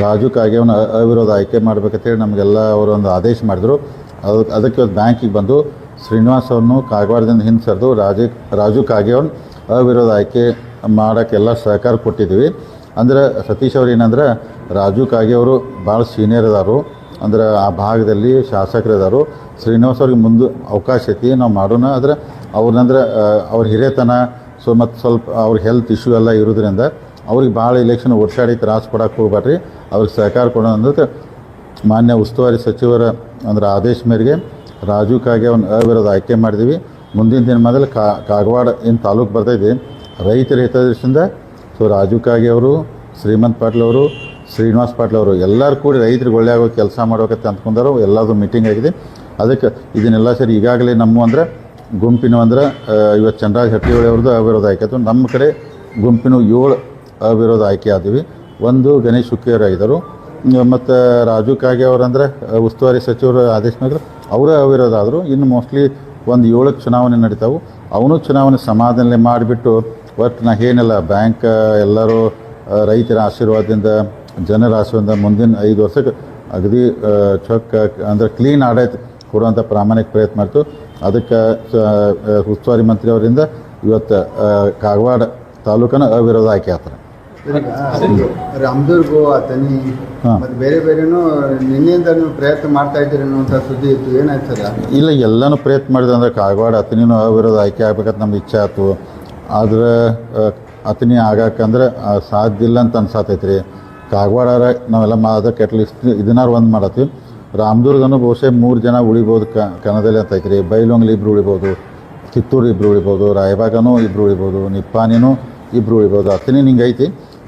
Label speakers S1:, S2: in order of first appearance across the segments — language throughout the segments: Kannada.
S1: ರಾಜು ಕಾಗೆ ಅ- ಅವಿರೋಧ ಆಯ್ಕೆ ಮಾಡಬೇಕಂತೇಳಿ ನಮಗೆಲ್ಲ ಅವರು ಒಂದು ಆದೇಶ ಮಾಡಿದರು. ಅದು, ಅದಕ್ಕೆ ಇವತ್ತು ಬ್ಯಾಂಕಿಗೆ ಬಂದು ಶ್ರೀನಿವಾಸ್ ಅವ್ರನ್ನು ಕಾಗವಾಡದಿಂದ ಹಿಂದೆ ಸರಿದು ರಾಜು ರಾಜು ಕಾಗೆಯವನ್ನ ಅವಿರೋಧ ಆಯ್ಕೆ ಮಾಡೋಕ್ಕೆಲ್ಲ ಸಹಕಾರ ಕೊಟ್ಟಿದ್ದೀವಿ. ಅಂದ್ರೆ ಸತೀಶ್ ಅವ್ರು ಏನಂದ್ರೆ ರಾಜು ಕಾಗೆ ಅವರು ಭಾಳ ಸೀನಿಯರ್ ಇದಾರು. ಅಂದ್ರೆ ಆ ಭಾಗದಲ್ಲಿ ಶಾಸಕರು ಅದಾರು ಶ್ರೀನಿವಾಸ್ ಅವ್ರಿಗೆ ಮುಂದೆ ಅವಕಾಶ ಐತಿ, ನಾವು ಮಾಡೋಣ. ಆದರೆ ಅವ್ರನ್ನಂದ್ರೆ ಅವ್ರ ಹಿರೇತನ ಸೊ ಮತ್ತು ಸ್ವಲ್ಪ ಅವ್ರ ಹೆಲ್ತ್ ಇಶ್ಯೂ ಎಲ್ಲ ಇರೋದ್ರಿಂದ ಅವ್ರಿಗೆ ಭಾಳ ಇಲೆಕ್ಷನ್ ವರ್ಷಾಡಿ ತ್ರಾಸು ಕೊಡೋಕೆ ಹೋಗ್ಬೇಡ್ರಿ ಅವ್ರಿಗೆ ಸಹಕಾರ ಕೊಡೋಣ ಅಂದ್ರೆ ಮಾನ್ಯ ಉಸ್ತುವಾರಿ ಸಚಿವರ ಅಂದ್ರೆ ಆದೇಶ ಮೇರೆಗೆ ರಾಜು ಕಾಗೆ ಅವ್ನ ಅವಿರೋಧ ಆಯ್ಕೆ ಮಾಡಿದ್ದೀವಿ ಮುಂದಿನ ದಿನ ಮೊದಲು ಕಾ, ಕಾಗವಾಡ ಏನು ತಾಲೂಕು ಬರ್ತೈತಿ, ರೈತರ ಹಿತದೃಷ್ಟಿಯಿಂದ ಸೊ ರಾಜು ಕಾಗೆ ಅವರು, ಶ್ರೀಮಂತ್ ಪಾಟೀಲ್ ಅವರು, ಶ್ರೀನಿವಾಸ್ ಪಾಟೀಲ್ ಅವರು ಎಲ್ಲರೂ ಕೂಡಿ ರೈತರಿಗೆ ಒಳ್ಳೆ ಆಗೋ ಕೆಲಸ ಮಾಡೋಕತ್ತೆ ಅಂದ್ಕೊಂಡಾರು ಎಲ್ಲದು ಮೀಟಿಂಗ್ ಆಗಿದೆ. ಅದಕ್ಕೆ ಇದನ್ನೆಲ್ಲ ಸರಿ ಈಗಾಗಲೇ ನಮ್ಮ ಅಂದರೆ ಗುಂಪಿನ ಅಂದ್ರೆ ಇವತ್ತು ಚಂದ್ರಾಜ್ ಹಟ್ಟಿಹೊಳಿ ಅವ್ರದ್ದು ಅವಿರೋಧ ಆಯ್ತು. ನಮ್ಮ ಕಡೆ ಗುಂಪಿನ ಏಳು ಅವಿರೋಧ ಆಯ್ಕೆ ಆದ್ವಿ ಒಂದು, ಗಣೇಶ್ ಹುಕ್ಕೇರ್ ಆಗಿದ್ದರು ಮತ್ತು ರಾಜು ಕಾಗೆ ಅವರಂದರೆ ಉಸ್ತುವಾರಿ ಸಚಿವರು ಆದೇಶ ಮೇಲೆ ಅವರೇ ಅವಿರೋಧ ಆದರು. ಇನ್ನು ಮೋಸ್ಟ್ಲಿ ಒಂದು ಏಳಕ್ಕೆ ಚುನಾವಣೆ ನಡೀತಾವು. ಅವನು ಚುನಾವಣೆ ಸಮಾಧಾನ ಮಾಡಿಬಿಟ್ಟು ಒಟ್ಟು ನಾ ಏನಿಲ್ಲ, ಬ್ಯಾಂಕ್, ಎಲ್ಲರೂ ರೈತರ ಆಶೀರ್ವಾದದಿಂದ, ಜನರ ಆಶೀರ್ವಾದ ಮುಂದಿನ ಐದು ವರ್ಷಕ್ಕೆ ಅಗದಿ ಚೊಕ್ಕ, ಅಂದರೆ ಕ್ಲೀನ್ ಆಡಳಿತ ಕೊಡುವಂಥ ಪ್ರಾಮಾಣಿಕ ಪ್ರಯತ್ನ ಮಾಡ್ತು. ಅದಕ್ಕೆ ಉಸ್ತುವಾರಿ ಮಂತ್ರಿಯವರಿಂದ ಇವತ್ತು ಕಾಗವಾಡ ತಾಲೂಕನ ಅವಿರೋಧ ಆಯ್ಕೆ ಆಗ್ತಾರೆ
S2: ರಾಮದುರ್ಗು ಅತನಿ
S1: ಹಾ.
S2: ಮತ್ತೆ ಬೇರೆ ಬೇರೆನೂ ನಿನ್ನೆಯಿಂದ ನೀವು ಪ್ರಯತ್ನ ಮಾಡ್ತಾ ಇದ್ದೀರಿ ಅನ್ನುವಂಥ ಸುದ್ದಿ ಇತ್ತು. ಏನಾಯ್ತದ
S1: ಇಲ್ಲ ಎಲ್ಲನೂ ಪ್ರಯತ್ನ ಮಾಡಿದೆ ಅಂದ್ರೆ ಕಾಗವಾಡ ಅತನಿನೂ ಅವಿರೋದು ಆಯ್ಕೆ ಆಗ್ಬೇಕಂತ ನಮ್ಗೆ ಇಚ್ಛೆ ಆಯ್ತು. ಆದರೆ ಅತನಿ ಆಗಾಕಂದ್ರೆ ಸಾಧ್ಯ ಇಲ್ಲ ಅಂತ ಅನ್ಸಾತೈತೆ ರೀ ಕಾಗವಾಡ ನಾವೆಲ್ಲ ಮಾ ಅದಕ್ಕೆ ಅಟ್ಲೀಸ್ಟ್ ಇದನ್ನಾರು ಒಂದು ಮಾಡತ್ತೀವಿ. ರಾಮದುರ್ಗನು ಬಹುಶಃ ಮೂರು ಜನ ಉಳಿಬೋದು ಕನ್ನಡದಲ್ಲಿ ಅಂತ ಐತ್ರಿ. ಬೈಲೊಂಗ್ಲಿ ಇಬ್ರು ಉಳಿಬೋದು ಕಿತ್ತೂರು ಇಬ್ರು ಉಳಿಬೋದು ರಾಯಬಾಗನೂ ಇಬ್ರು ಉಳಿಬೋದು ನಿಪ್ಪಾನಿನೂ ಇಬ್ರು ಉಳಿಬೋದು ಅತನಿ ನಿಂಗೈತಿ ಐತಿ.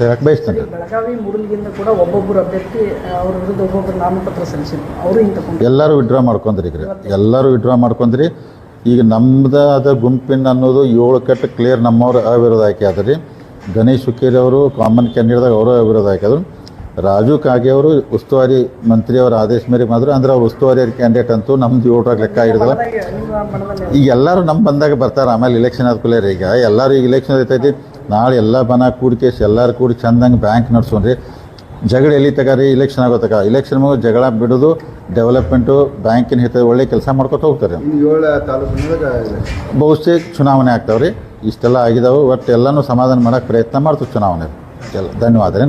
S1: ಹೇಳಕ್ಕೆ ಬಯಸ್ತೇನೆ?
S3: ಬೆಳಗಾವಿ ಮೂಡಲ್ಗಿಂದ ಕೂಡ ಒಬ್ಬೊಬ್ಬರು ಅಭ್ಯರ್ಥಿ ಅವ್ರ ವಿರುದ್ಧ ಒಬ್ಬೊಬ್ಬರು ನಾಮಪತ್ರ ಸಲ್ಲಿಸಿದ್ರು. ಅವರು ಹಿಂಗೆ ತಗೊಂಡು
S1: ಎಲ್ಲರೂ ವಿಡ್ರಾ ಮಾಡ್ಕೊಂಡ್ರಿ ಈಗ ಎಲ್ಲರೂ ವಿಡ್ರಾ ಮಾಡ್ಕೊಂಡ್ರಿ. ಈಗ ನಮ್ದು ಆದ ಗುಂಪಿನ ಅನ್ನೋದು ಏಳು ಕಟ್ಟು ಕ್ಲಿಯರ್ ನಮ್ಮವ್ರು ಅವಿರೋಧ ಆಯ್ಕೆ ಆದ್ರಿ. ಗಣೇಶ್ ಹುಕ್ಕೇರಿ ಅವರು ಕಾಮನ್ ಕ್ಯಾಂಡಿಡೇಟ್ದಾಗ ಅವರು ಅವಿರೋಧ ಆಯ್ಕೆ ಆದ್ರು. ರಾಜು ಕಾಗೆ ಅವರು ಉಸ್ತುವಾರಿ ಮಂತ್ರಿಯವರ ಆದೇಶ ಮೇರೆಗೆ ಮಾತ್ರ ಅಂದ್ರೆ ಅವ್ರು ಉಸ್ತುವಾರಿ ಕ್ಯಾಂಡಿಡೇಟ್ ಅಂತೂ ನಮ್ದು ಏಳರಾಗ ಲೆಕ್ಕ
S3: ಇರೋದಿಲ್ಲ
S1: ಈಗ ಎಲ್ಲರೂ ನಮ್ಮ ಬಂದಾಗ ಬರ್ತಾರೆ. ಆಮೇಲೆ ಇಲೆಕ್ಷನ್ ಆದ್ಕೂಲೆ ಈಗ. ಎಲ್ಲರೂ ಈಗ ಇಲೆಕ್ಷನ್ ಐತೈತಿ ನಾಳೆ ಎಲ್ಲ ಬನ ಕೂಡಿಕೇಸಿ ಎಲ್ಲರೂ ಕೂಡಿ ಚಂದಂಗೆ ಬ್ಯಾಂಕ್ ನಡ್ಸೋಣ್ರಿ ಜಗಳ ಎಲ್ಲಿ ತಗಾರಿ ಇಲೆಕ್ಷನ್ ಆಗೋತಕ ಇಲೆಕ್ಷನ್ ಮುಗಿದು ಜಗಳ ಬಿಡೋದು ಡೆವಲಪ್ಮೆಂಟು ಬ್ಯಾಂಕಿನ ಹಿತ ಒಳ್ಳೆ ಕೆಲಸ ಮಾಡ್ಕೊತ ಹೋಗ್ತಾರೆ. ಬಹುಶಃ ಚುನಾವಣೆ ಆಗ್ತಾವೆ ರೀ. ಇಷ್ಟೆಲ್ಲ ಆಗಿದಾವೆ ಒಟ್ಟು ಎಲ್ಲನೂ ಸಮಾಧಾನ ಮಾಡೋಕ್ಕೆ ಪ್ರಯತ್ನ ಮಾಡ್ತೀವಿ ಚುನಾವಣೆ. ಎಲ್ಲ ಧನ್ಯವಾದ ರೀ